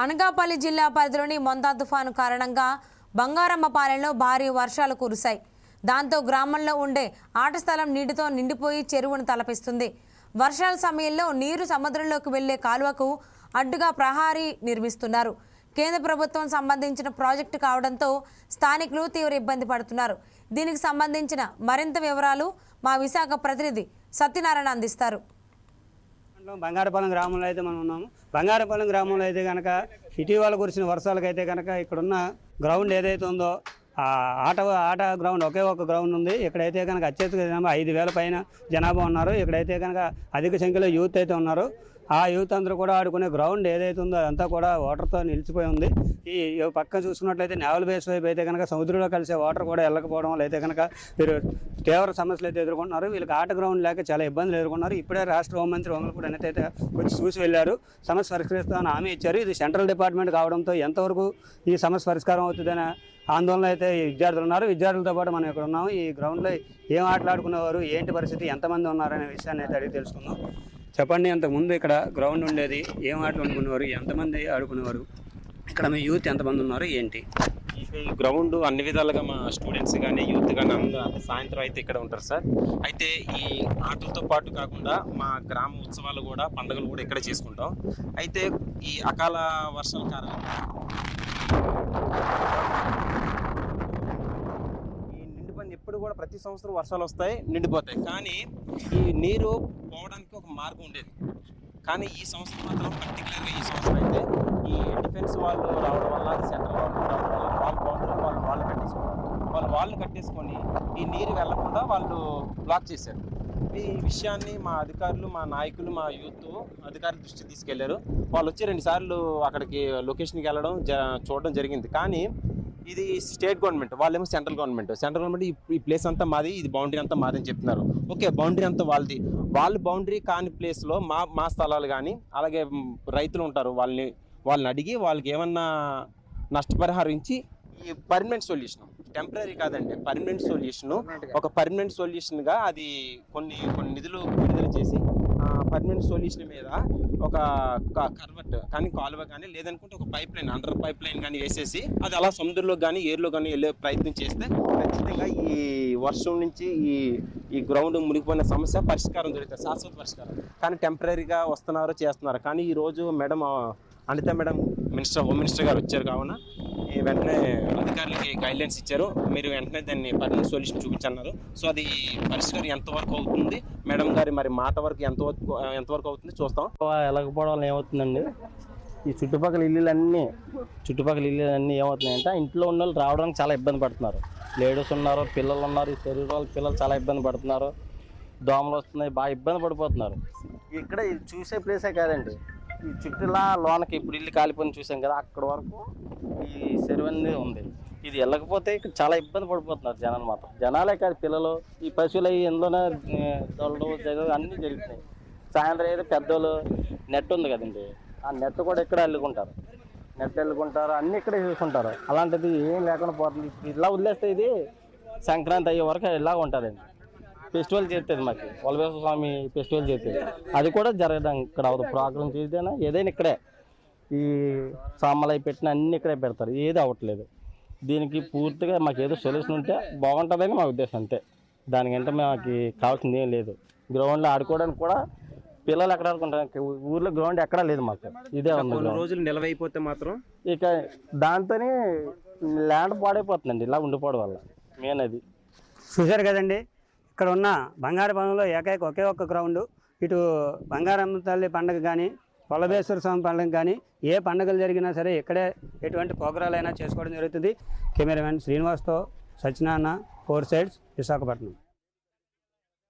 అనకాపల్లి జిల్లా పరిధిలోని మొందా తుఫాను కారణంగా బంగారమ్మపాలెంలో భారీ వర్షాలు కురిశాయి. దాంతో గ్రామంలో ఉండే ఆట స్థలం నీటితో నిండిపోయి చెరువును తలపిస్తుంది. వర్షాల సమయంలో నీరు సముద్రంలోకి వెళ్ళే కాలువకు అడ్డుగా ప్రహారీ నిర్మిస్తున్నారు. కేంద్ర ప్రభుత్వం సంబంధించిన ప్రాజెక్టు కావడంతో స్థానికులు తీవ్ర ఇబ్బంది పడుతున్నారు. దీనికి సంబంధించిన మరింత వివరాలు మా విశాఖ ప్రతినిధి సత్యనారాయణ అందిస్తారు. బంగారపాలెం గ్రామంలో అయితే మనం ఉన్నాము. బంగారపాలెం గ్రామంలో అయితే కనుక ఇటీవల కురిసిన వర్షాలకైతే కనుక ఇక్కడున్న గ్రౌండ్ ఏదైతే ఉందో ఆ ఆట ఆట గ్రౌండ్ ఒకే ఒక గ్రౌండ్ ఉంది. ఇక్కడైతే కనుక అత్యధిక జనాభా ఐదు వేల పైన జనాభా ఉన్నారు. ఇక్కడైతే కనుక అధిక సంఖ్యలో యూత్ అయితే ఉన్నారు. ఆ యూత్ అందరూ కూడా ఆడుకునే గ్రౌండ్ ఏదైతే ఉందో అదంతా కూడా వాటర్తో నిలిచిపోయి ఉంది. ఈ పక్కన చూసుకున్నట్లయితే నేవల్ బేస్ వైపు అయితే కనుక సముద్రంలో కలిసే వాటర్ కూడా వెళ్ళకపోవడం వల్ల అయితే కనుక వీరు తీవ్ర సమస్యలు అయితే ఎదుర్కొంటున్నారు. వీళ్ళకి ఆట గ్రౌండ్ లేక చాలా ఇబ్బందులు ఎదుర్కొన్నారు ఇప్పుడే రాష్ట్ర హోంమంత్రి వంగలపూడి అనిత అయితే వచ్చి చూసి వెళ్ళారు సమస్య పరిష్కరిస్తామని హామీ ఇచ్చారు. ఇది సెంట్రల్ డిపార్ట్మెంట్ కావడంతో ఎంతవరకు ఈ సమస్య పరిష్కారం అవుతుందనే ఆందోళన అయితే విద్యార్థులు ఉన్నారు. విద్యార్థులతో పాటు మనం ఇక్కడ ఉన్నాము. ఈ గ్రౌండ్లో ఏం ఆటలాడుకునేవారు ఏంటి పరిస్థితి ఎంతమంది ఉన్నారనే విషయాన్ని అయితే అడిగి తెలుసుకుందాం. చెప్పండి అంతకుముందు ఇక్కడ గ్రౌండ్ ఉండేది ఏం ఆటలు అనుకునేవారు ఎంతమంది ఆడుకునేవారు ఇక్కడ మీ యూత్ ఎంతమంది ఉన్నారు ఏంటి? ఈ గ్రౌండ్ అన్ని విధాలుగా మా స్టూడెంట్స్ కానీ యూత్ కానీ అందరూ సాయంత్రం అయితే ఇక్కడ ఉంటారు సార్. అయితే ఈ ఆటలతో పాటు కాకుండా మా గ్రామ ఉత్సవాలు కూడా పండుగలు కూడా ఇక్కడ చేసుకుంటాం. అయితే ఈ అకాల వర్షాల కారణంగా ఈ నిండిపోయింది ఎప్పుడు కూడా ప్రతి సంవత్సరం వర్షాలు వస్తాయి నిండిపోతాయి. కానీ ఈ నీరు పోవడానికి ఒక మార్గం ఉండేది. కానీ ఈ సంవత్సరం మాత్రం పర్టికులర్గా ఈ సంవత్సరం అయితే ఈ డిఫెన్స్ వాళ్ళు రావడం వల్ల సెంట్రల్ గవర్నమెంట్ రావడం వల్ల వాళ్ళ బౌండరీ వాళ్ళు వాళ్ళు కట్టేసుకోవడం వాళ్ళు వాళ్ళు కట్టేసుకొని ఈ నీరు వెళ్ళకుండా వాళ్ళు బ్లాక్ చేశారు. ఈ విషయాన్ని మా అధికారులు మా నాయకులు మా యూత్ అధికారుల దృష్టికి తీసుకెళ్ళారు. వాళ్ళు వచ్చి రెండు సార్లు అక్కడికి లొకేషన్కి వెళ్ళడం జ చూడడం జరిగింది. కానీ ఇది స్టేట్ గవర్నమెంట్ వాళ్ళేమో సెంట్రల్ గవర్నమెంట్. సెంట్రల్ గవర్నమెంట్ ఈ- ప్లేస్ అంతా మాది ఇది బౌండరీ అంతా మాది అని చెప్తున్నారు. ఓకే బౌండరీ అంతా వాళ్ళది. వాళ్ళు బౌండరీ కాని ప్లేస్లో మా మా స్థలాలు కానీ అలాగే రైతులు ఉంటారు వాళ్ళని వాళ్ళని అడిగి వాళ్ళకి ఏమన్నా నష్టపరిహారం ఇచ్చి ఈ పర్మనెంట్ సొల్యూషన్ టెంపరీ కాదండి పర్మనెంట్ సొల్యూషన్ ఒక పర్మనెంట్ సొల్యూషన్గా అది కొన్ని కొన్ని నిధులు విడుదల చేసి పర్మనెంట్ సొల్యూషన్ మీద ఒక కర్వట్ కానీ కాలువ కానీ లేదనుకుంటే ఒక pipe line under pipe line కానీ వేసేసి అది అలా సముద్రంలో కానీ ఏర్లో కానీ వెళ్ళే ప్రయత్నం చేస్తే ఖచ్చితంగా ఈ వర్షం నుంచి ఈ ఈ గ్రౌండ్ మునిగిపోయిన సమస్య పరిష్కారం దొరుకుతుంది. శాశ్వత పరిష్కారం. కానీ టెంపరీగా వస్తున్నారు చేస్తున్నారు. కానీ ఈ రోజు madam Anitha madam minister home minister గారు వచ్చారు కావున ఈ వెంటనే అధికారులకి గైడ్లైన్స్ ఇచ్చారు. మీరు వెంటనే దాన్ని పర్మనెంట్ సొల్యూషన్ చూపించన్నారు. సో అది పరిష్కారం ఎంతవరకు అవుతుంది? మేడం గారి మరి మాట వరకు ఎంతవరకు ఎంతవరకు అవుతుంది? చూస్తాం. వెళ్ళకపోవడం వల్ల ఏమవుతుందండి? ఈ చుట్టుపక్కల ఇల్లులన్నీ చుట్టుపక్కల ఇల్లులన్నీ ఏమవుతున్నాయంటే ఇంట్లో ఉన్న వాళ్ళు రావడానికి చాలా ఇబ్బంది పడుతున్నారు. లేడీస్ ఉన్నారు పిల్లలు ఉన్నారు ఈ శరీర వాళ్ళ పిల్లలు చాలా ఇబ్బంది పడుతున్నారు. దోమలు వస్తున్నాయి బాగా ఇబ్బంది పడిపోతున్నారు. ఇక్కడ ఇది చూసే ప్లేసే కాదండి. ఈ చుట్టూలా లోనకి ఇప్పుడు ఇల్లు కాలిపోయిన చూసాం కదా అక్కడ వరకు ఈ చెరువు అనేది ఉంది. ఇది వెళ్ళకపోతే ఇక్కడ చాలా ఇబ్బంది పడిపోతున్నారు జనాలు మాత్రం. జనాలే కాదు పిల్లలు ఈ పశువులు అవి ఎందులోనే దొరలు జగలు అన్నీ జరుగుతున్నాయి. సాయంత్రం అయితే పెద్దోళ్ళు నెట్ ఉంది కదండి ఆ నెట్ కూడా ఇక్కడ అల్లుకుంటారు. నెట్ అల్లుకుంటారు అన్నీ ఇక్కడే చూసుకుంటారు. అలాంటిది ఏం లేకుండా పోతుంది. ఇలా వదిలేస్తే ఇది సంక్రాంతి అయ్యే వరకు ఇలా ఉంటుందండి. ఫెస్టివల్ చేస్తుంది మాకు. వలవేశ్వర స్వామి ఫెస్టివల్ చేస్తుంది అది కూడా జరగడం ఇక్కడ అవదు ప్రోగ్రామ్ చేసినా ఏదైనా ఇక్కడే ఈ సామాన్లు అవి పెట్టిన అన్ని ఇక్కడే పెడతారు. ఏది అవ్వట్లేదు. దీనికి పూర్తిగా మాకు ఏదో సొల్యూషన్ ఉంటే బాగుంటుందని మా ఉద్దేశం అంతే. దానికంటే మాకు కావాల్సింది ఏం లేదు. గ్రౌండ్లో ఆడుకోవడానికి కూడా పిల్లలు ఎక్కడ ఆడుకుంటారు? ఊర్లో గ్రౌండ్ ఎక్కడా లేదు మాకు. ఇదే ఉంది. రోజులు నిలవైపోతే మాత్రం ఇక దాంతోనే ల్యాండ్ పాడైపోతుందండి. ఇలా ఉండిపోవడం వల్ల మెయిన్ అది. చూశారు కదండి? ఇక్కడ ఉన్న బంగారపాలెంలో ఏకైక ఒకే ఒక్క గ్రౌండ్. ఇటు బంగారమ్మ తల్లి పండుగ కానీ కొలబేశ్వర స్వామి పండుగ కానీ ఏ పండుగలు జరిగినా సరే ఇక్కడే ఎటువంటి ప్రోగ్రాలైనా చేసుకోవడం జరుగుతుంది. కెమెరామెన్ శ్రీనివాస్తో సత్యనారాయణ ఫోర్ సైడ్స్ విశాఖపట్నం.